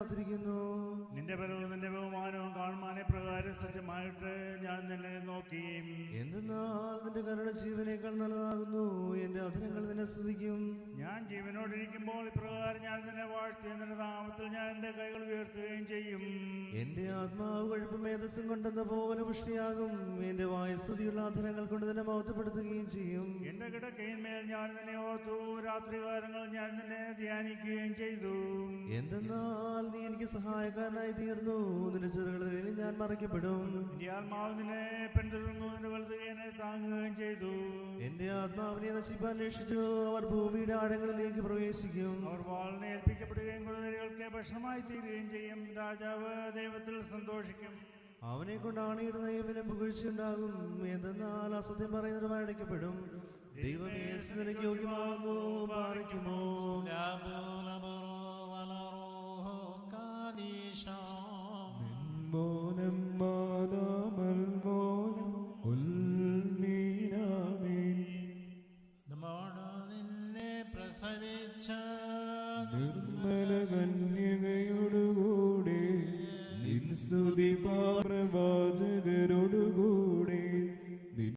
നിന്റെ ബലവും നിന്റെ ബഹുമാനവും കാണുമാനെ പ്രകാരം സജ്ജമായിട്ട് ഞാൻ നിന്നെ നോക്കി. എന്തെന്നാൽ നിന്റെ കരുണ ജീവനേക്കാൾ നല്ലതാകുന്നു. എന്റെ അധരങ്ങൾ നിന്നെ സ്തുതിക്കും. ഞാൻ ജീവനോടിരിക്കുമ്പോൾ ഇപ്രകാരം ഞാൻ നിന്നെ വാഴ്ത്തി നിന്റെ നാമത്തിൽ ഞാൻ എന്റെ കൈകൾ ഉയർത്തുകയും ചെയ്യും. എന്റെ ആത്മാവ് കൊഴുപ്പ് മേധസ്സും കൊണ്ടെന്ന പോലെ പുഷ്ടിയാകും. എന്റെ വായുസ്തുതിയുള്ള ആധനങ്ങൾ കൊണ്ട് തന്നെ മഹത്വപ്പെടുത്തുകയും ചെയ്യും. എന്റെ കിടക്കയിന്മേൽ ഞാൻ നിന്നെ ഓർത്തു. രാത്രികാലങ്ങൾ ഞാൻ നിന്നെ ധ്യാനിക്കുകയും ചെയ്തു. എന്തെന്നാൽ നീ എനിക്ക് സഹായക്കാരനായി തീർന്നു. നിന്റെ ചെറുകളിൽ ഞാൻ മറയ്ക്കപ്പെടും. എന്റെ ആത്മാവ് നിന്നെ പിന്തുടർന്നു. നിന്റെ താങ്ങുകയും ചെയ്തു. എന്റെ ആത്മാവിനെ നശിപ്പാൻ രക്ഷിച്ചു അവർ ഭൂമിയുടെ ആഴങ്ങളിലേക്ക് പ്രവേശിക്കും. അവർ വാളിനെ ഏൽപ്പിക്കപ്പെടുകയും കുതിരകൾക്ക് ഭക്ഷണമായി തീരുകയും ചെയ്യും. രാജാവ് ദൈവത്തിൽ സന്തോഷിക്കും. അവനെ കൊണ്ട് ആണിയുടെ ദൈവനെ പുകഴ്ചയുണ്ടാകും. എന്തെന്നാൽ അസത്യം പറയുന്നത് മോനം മാതാമൽ മോനം ഉൽമീനാമീൻ നമ്മോട് നിന്നെ പ്രസവിച്ച നിർമ്മല বিপর বাজে